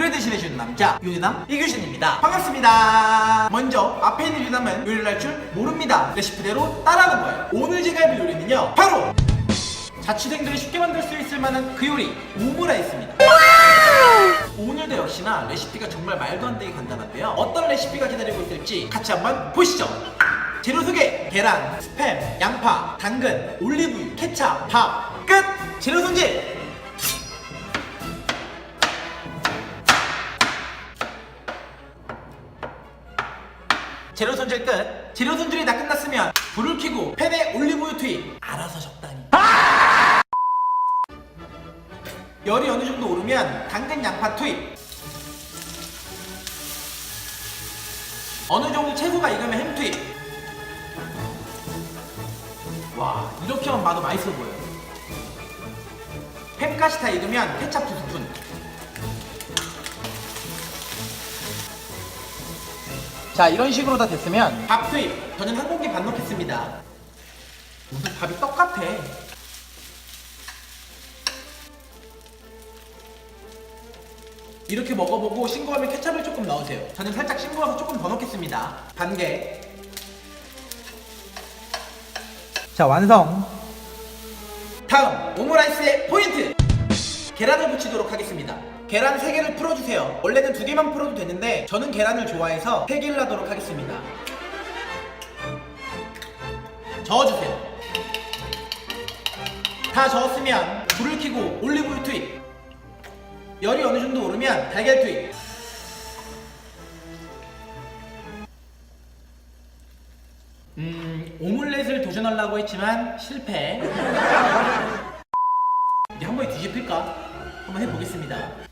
요리 대신해 주는 남자 요리남 이규신입니다. 반갑습니다. 먼저 앞에 있는 요리남은 요리를 할 줄 모릅니다. 레시피대로 따라하는 거예요. 오늘 제가 할 요리는요 바로 자취생들이 쉽게 만들 수 있을 만한 그 요리 오므라이스입니다. 오늘도 역시나 레시피가 정말 말도 안 되게 간단한데요. 어떤 레시피가 기다리고 있을지 같이 한번 보시죠. 재료 소개 계란, 스팸, 양파, 당근, 올리브유, 케찹, 밥. 끝! 재료 손질! 재료 손질 끝. 재료 손질이 다 끝났으면 불을 켜고 팬에 올리브유 투입. 알아서 적당히. 열이 어느 정도 오르면 당근 양파 투입. 어느 정도 채소가 익으면 햄 투입. 와 이렇게만 봐도 맛있어 보여요. 햄까지 다 익으면 케찹 두 스푼. 자 이런 식으로 다 됐으면 밥 투입. 저는 한 공기 반 넣겠습니다. 무슨 밥이 똑같아? 이렇게 먹어보고 싱거우면 케찹을 조금 넣으세요. 저는 살짝 싱거워서 조금 더 넣겠습니다. 반개. 자 완성. 다음 오므라이스의 포인트. 계란을 붙이도록 하겠습니다. 계란 3개를 풀어주세요. 원래는 2개만 풀어도 되는데 저는 계란을 좋아해서 3개를 하도록 하겠습니다. 저어주세요. 다 저었으면 불을 켜고 올리브유 투입. 열이 어느 정도 오르면 달걀 투입. 음, 오믈렛을 도전하려고 했지만 실패. 이게 한 번에 뒤집힐까? 한번 해보겠습니다.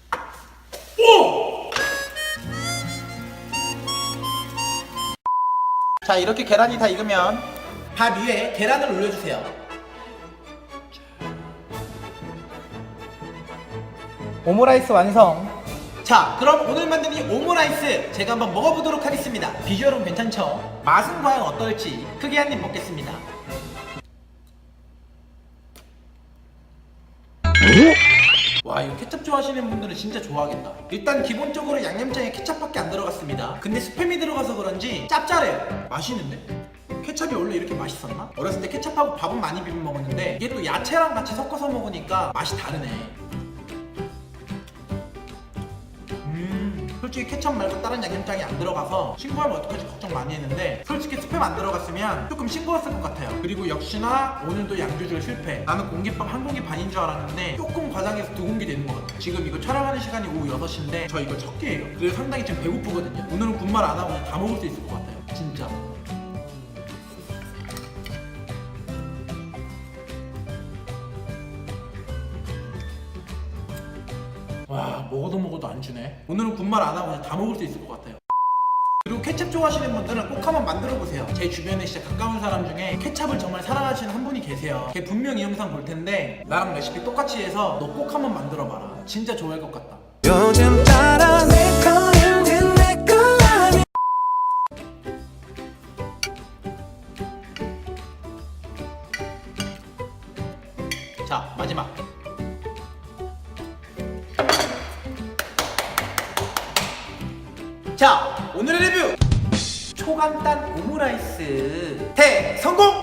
자, 이렇게 계란이 다 익으면 밥 위에 계란을 올려주세요. 오므라이스 완성. 자, 그럼 오늘 만든 이 오므라이스 제가 한번 먹어보도록 하겠습니다. 비주얼은 괜찮죠? 맛은 과연 어떨지 크게 한 입 먹겠습니다. 와 이거 케첩 좋아하시는 분들은 진짜 좋아하겠다 일단 기본적으로 양념장에 케첩밖에 안 들어갔습니다 근데 스팸이 들어가서 그런지 짭짤해요 맛있는데? 케첩이 원래 이렇게 맛있었나? 어렸을 때 케첩하고 밥은 많이 비벼 먹었는데 이게 또 야채랑 같이 섞어서 먹으니까 맛이 다르네 솔직히 케첩 말고 다른 양념장이 안 들어가서 싱거우면 어떡하지? 걱정 많이 했는데 솔직히 스팸 안 들어갔으면 조금 싱거웠을 것 같아요. 그리고 역시나 오늘도 양조절 실패. 나는 공깃밥 한 공기 반인 줄 알았는데 조금 과장해서 두 공기 되는 것 같아요. 지금 이거 촬영하는 시간이 오후 6시인데 저 이거 첫 끼예요. 그래서 상당히 지금 배고프거든요. 오늘은 군말 안 하고 그냥 다 먹을 수 있을 것 같아요. 진짜 와 먹어도 먹어도 안 주네. 오늘은 군말 안 하고 그냥 다 먹을 수 있을 것 같아요. 그리고 케찹 좋아하시는 분들은 꼭 한번 만들어 보세요. 제 주변에 진짜 가까운 사람 중에 케찹을 정말 사랑하시는 한 분이 계세요. 걔 분명 이 영상 볼 텐데 나랑 레시피 똑같이 해서 너 꼭 한번 만들어 봐라. 진짜 좋아할 것 같다. 요즘 따라 내 거는 내거 아니 자 마지막 자 오늘의 리뷰! 초간단 오므라이스. 대성공!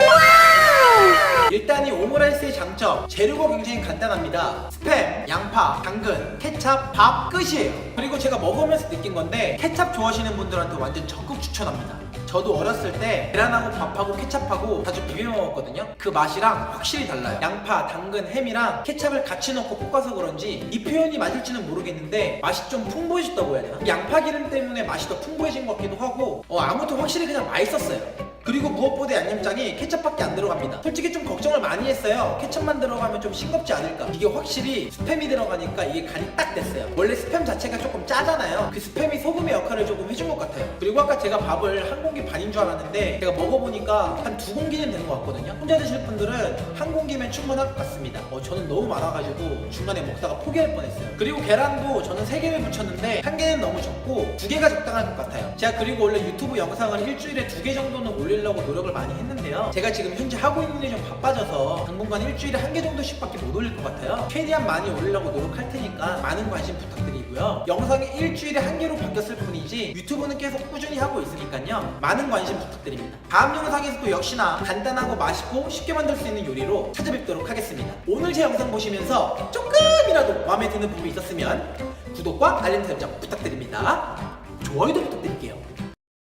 일단 이 오므라이스의 장점 재료가 굉장히 간단합니다. 스팸, 양파, 당근, 케찹, 밥 끝이에요. 그리고 제가 먹으면서 느낀 건데 케찹 좋아하시는 분들한테 완전 적극 추천합니다 저도 어렸을 때 계란하고 밥하고 케찹하고 자주 비벼 먹었거든요. 그 맛이랑 확실히 달라요. 양파, 당근, 햄이랑 케찹을 같이 넣고 볶아서 그런지 이 표현이 맞을지는 모르겠는데 맛이 좀 풍부해졌다고 해야 되나? 양파 기름 때문에 맛이 더 풍부해진 것 같기도 하고 어, 아무튼 확실히 그냥 맛있었어요 그리고 무엇보다 양념장이 케첩밖에 안 들어갑니다. 솔직히 좀 걱정을 많이 했어요. 케첩만 들어가면 좀 싱겁지 않을까. 이게 확실히 스팸이 들어가니까 이게 간이 딱 됐어요. 원래 스팸 자체가 조금 짜잖아요. 그 스팸이 소금의 역할을 조금 해준 것 같아요. 그리고 아까 제가 밥을 한 공기 반인 줄 알았는데 제가 먹어보니까 한 두 공기는 되는 것 같거든요. 혼자 드실 분들은 한 공기면 충분할 것 같습니다. 어, 저는 너무 많아가지고 중간에 먹다가 포기할 뻔했어요. 그리고 계란도 저는 세 개를 붙였는데 한 개는 너무 적고 두 개가 적당할 것 같아요. 제가 그리고 원래 유튜브 영상을 일주일에 두 개 정도는 올려 올리려고 노력을 많이 했는데요. 제가 지금 현재 하고 있는 일이 좀 바빠져서 당분간 일주일에 한 개 정도씩밖에 못 올릴 것 같아요. 최대한 많이 올리려고 노력할 테니까 많은 관심 부탁드리고요. 영상이 일주일에 한 개로 바뀌었을 뿐이지 유튜브는 계속 꾸준히 하고 있으니까요. 많은 관심 부탁드립니다. 다음 영상에서도 역시나 간단하고 맛있고 쉽게 만들 수 있는 요리로 찾아뵙도록 하겠습니다. 오늘 제 영상 보시면서 조금이라도 마음에 드는 부분이 있었으면 구독과 알림 설정 부탁드립니다. 좋아요도 부탁드릴게요.